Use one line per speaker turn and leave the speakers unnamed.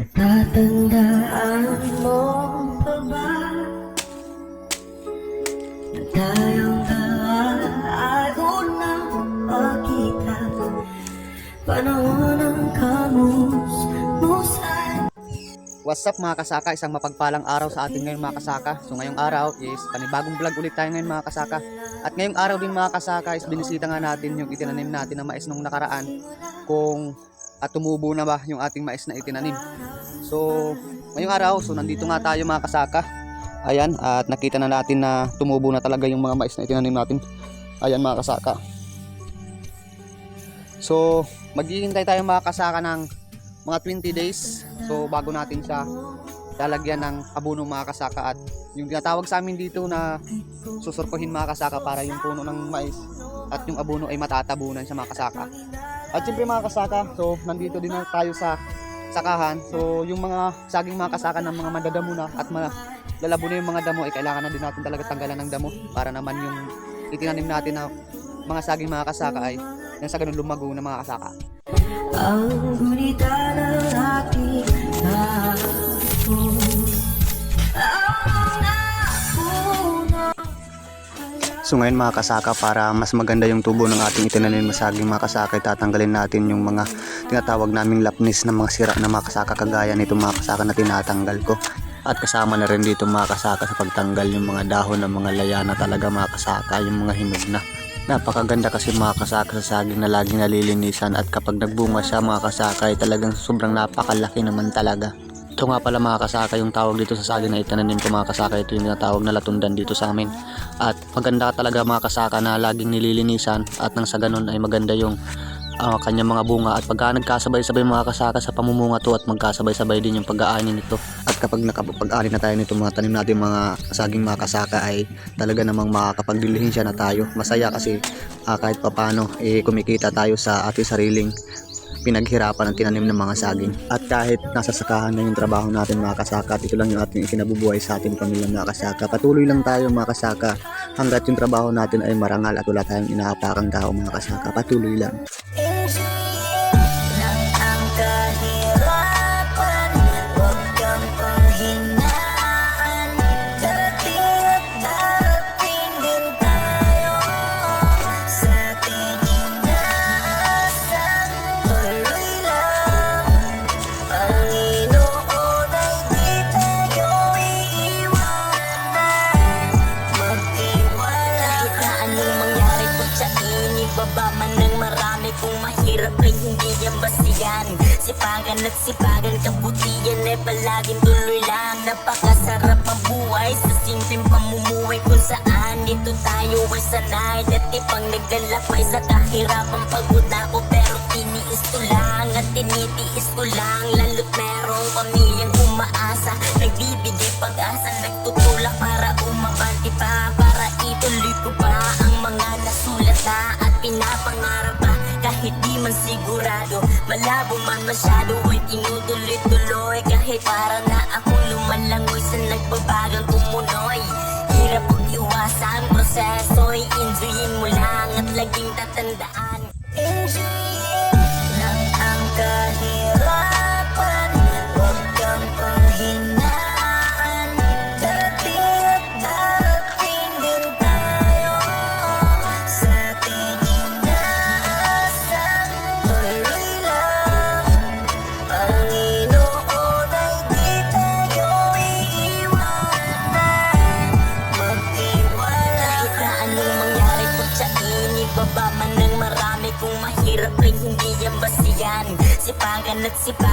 Natatandaan mo pa ba Na tayong dalawa ay unang Panahon ng kamus-musan
What's up mga kasaka? Isang mapagpalang araw sa atin ngayon mga kasaka. So ngayong araw is panibagong vlog ulit tayo ngayon mga kasaka. At ngayong araw din mga kasaka is binisita nga natin yung itinanim natin na mais nung nakaraan. Kung at tumubo na ba yung ating mais na itinanim. So ngayong araw, so nandito nga tayo mga kasaka. Ayan, at nakita na natin na tumubo na talaga yung mga mais na itinanim natin. Ayan mga kasaka. So maghihintay tayo mga kasaka ng mga 20 days. So bago natin siya lalagyan ng abono mga kasaka at yung tinatawag sa amin dito na susurkuhin mga kasaka para yung puno ng mais at yung abono ay matatabunan sa mga kasaka. At siyempre mga kasaka, so nandito din tayo sa sakahan. So yung mga saging mga kasaka ng mga madadamo na at lalabo na yung mga damo ay kailangan na din natin talaga tanggalan ng damo para naman yung itinanim natin na mga saging mga kasaka ay nang sa ganun lumago na mga kasaka.
Ang gunita ng ating
So ngayon mga kasaka para mas maganda yung tubo ng ating itinanim na saging mga kasaka tatanggalin natin yung mga tinatawag naming lapnis na mga sira na mga kasaka kagaya nito mga kasaka na tinatanggal ko. At kasama na rin dito mga kasaka sa pagtanggal yung mga dahon ng mga layana talaga mga kasaka yung mga hinog na. Napakaganda kasi mga kasaka sa saging na laging nalilinisan at kapag nagbunga siya mga kasaka ay talagang sobrang napakalaki naman talaga. Ito nga pala mga kasaka yung tawag dito sa saging na itananim ko mga kasaka ito yung tinatawag na latundan dito sa amin. At maganda talaga mga kasaka na laging nililinisan at nang sa ganun ay maganda yung ah, kanyang mga bunga. At pagka nagkasabay-sabay mga kasaka sa pamumunga to at magkasabay-sabay din yung pag-aani nito. At kapag nakapag-ani na tayo nito mga tanim natin mga saging mga kasaka ay talaga namang makakapagdilihin siya na tayo. Masaya kasi ah, kahit papano eh, kumikita tayo sa ating sariling pinaghirapan ng tinanim ng mga saging. At kahit nasa sakahan na yung trabaho natin mga kasaka, ito lang yung ating ikinabubuhay sa ating pamilya mga kasaka. Patuloy lang tayo mga kasaka hanggat yung trabaho natin ay marangal at wala tayong inaapakang tao mga kasaka. Patuloy lang
inibaba man ng marami Kung mahirap ay hindi yan basiyan Sipagan at sipagan kabutihan ay palaging tuloy lang. Napakasarap ang buhay sa simpleng pamumuhay Kung saan. Dito tayo ay sanay Dati pang naglalakbay sa kahirapan Pagod ako pero tiniis ko lang At tinitiis ko lang. Lalo't merong pamilyang umaasa Nagbibigay pag-asa Nagtutulak sigurado. Malabo man masyado ay tinutuloy-tuloy Kahit para na akong lumalangoy sa nagbabagang tumunoy. Hirap ang iwasan proseso I-enjoyin mo lang at laging tatandaan Sipagan at sipagan